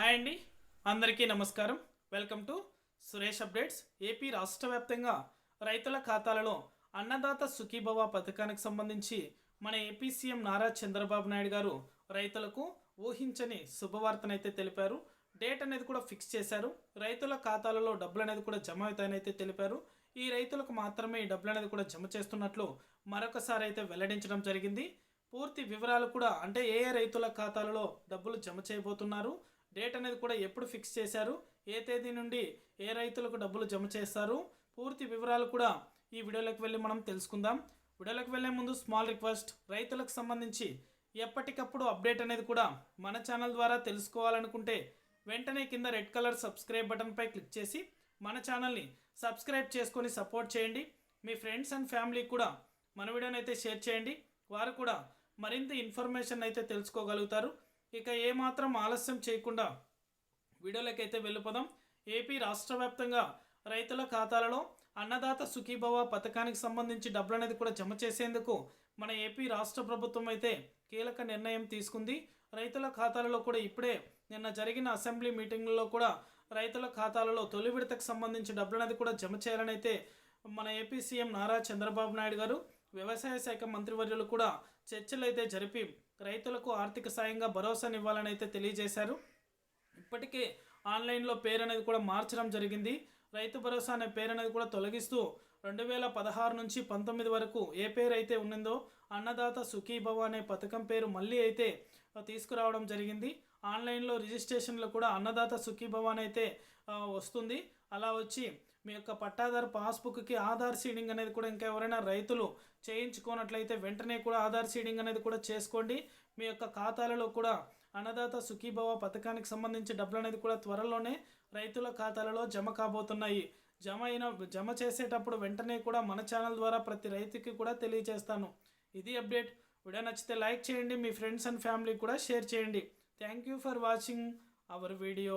Hi అండి. అందరికీ నమస్కారం. Welcome to Suresh updates. AP రాష్ట్ర వ్యాప్తంగా రైతుల ఖాతాలలో అన్నదాత సుఖీభవ పథకానికి సంబంధించి మన ఏపీ సీఎం నారా చంద్రబాబు నాయుడు గారు రైతులకు ఊహించని శుభవార్తనైతే తెలిపారు. డేట్ అనేది కూడా ఫిక్స్ చేశారు. రైతుల ఖాతాలలో డబ్బులు అనేది కూడా జమ అవుతాయని అయితే తెలిపారు. ఈ రైతులకు మాత్రమే ఈ డబ్బులు అనేది కూడా జమ చేస్తున్నట్లు మరొకసారి అయితే వెల్లడించడం జరిగింది. పూర్తి వివరాలు కూడా అంటే ఏ ఏ రైతుల ఖాతాలలో డబ్బులు జమ చేయబోతున్నారు? డేట్ అనేది కూడా ఎప్పుడు ఫిక్స్ చేశారు? ఏ తేదీ నుండి ఏ రైతులకు డబ్బులు జమ చేస్తారు? పూర్తి వివరాలు కూడా ఈ వీడియోలోకి వెళ్ళి మనం తెలుసుకుందాం. వీడియోలోకి వెళ్ళే ముందు స్మాల్ రిక్వెస్ట్ రైతులకు సంబంధించి ఎప్పటికప్పుడు అప్డేట్ అనేది కూడా మన ఛానల్ ద్వారా తెలుసుకోవాలనుకుంటే వెంటనే కింద రెడ్ కలర్ సబ్స్క్రైబ్ బటన్పై క్లిక్ చేసి మన ఛానల్ని సబ్స్క్రైబ్ చేసుకొని సపోర్ట్ చేయండి. మీ ఫ్రెండ్స్ అండ్ ఫ్యామిలీకి కూడా మన వీడియోని అయితే షేర్ చేయండి. వారు కూడా మరింత ఇన్ఫర్మేషన్ అయితే తెలుసుకోగలుగుతారు. ఇక ఏమాత్రం ఆలస్యం చేయకుండా వీడియోలోకి వెళ్ళిపోదాం. ఏపీ రాష్ట్ర వ్యాప్తంగా రైతుల ఖాతాలలో అన్నదాత సుఖీభవ పథకానికి సంబంధించి డబ్బులు అనేది కూడా జమ చేసేందుకు మన ఏపీ రాష్ట్ర ప్రభుత్వం అయితే కీలక నిర్ణయం తీసుకుంది. రైతుల ఖాతాలలో కూడా ఇప్పుడే నిన్న జరిగిన అసెంబ్లీ మీటింగ్లో కూడా రైతుల ఖాతాలలో తొలి విడతకు సంబంధించి డబ్బులు అనేది కూడా జమ చేయాలని అయితే మన ఏపీ సీఎం నారా చంద్రబాబు నాయుడు గారు వ్యవసాయ శాఖ మంత్రివర్యులు కూడా చర్చలు అయితే జరిపి రైతులకు ఆర్థిక సాయంగా భరోసానివ్వాలని అయితే తెలియజేశారు. ఇప్పటికే ఆన్లైన్లో పేరు అనేది కూడా మార్చడం జరిగింది. రైతు భరోసా అనే పేరు అనేది కూడా తొలగిస్తూ రెండు వేల పదహారు నుంచి పంతొమ్మిది వరకు ఏ పేరు అయితే ఉన్నదో అన్నదాత సుఖీభవ అనే పథకం పేరు మళ్ళీ అయితే తీసుకురావడం జరిగింది. ఆన్లైన్లో రిజిస్ట్రేషన్లో కూడా అన్నదాత సుఖీభవన్ అని అయితే వస్తుంది. అలా వచ్చి మీ యొక్క పట్టాదారు పాస్బుక్కి ఆధార్ సీడింగ్ అనేది కూడా ఇంకా ఎవరైనా రైతులు చేయించుకోనట్లయితే వెంటనే కూడా ఆధార్ సీడింగ్ అనేది కూడా చేసుకోండి. మీ యొక్క ఖాతాలలో కూడా అన్నదాత సుఖీభవ పథకానికి సంబంధించి డబ్బులు అనేది కూడా త్వరలోనే రైతుల ఖాతాలలో జమ కాబోతున్నాయి. జమ అయిన జమ చేసేటప్పుడు వెంటనే కూడా మన ఛానల్ ద్వారా ప్రతి రైతుకి కూడా తెలియజేస్తాను. ఇది అప్డేట్. వీడియో నచ్చితే లైక్ చేయండి మీ ఫ్రెండ్స్ అండ్ ఫ్యామిలీ కూడా షేర్ చేయండి. Thank you for watching our video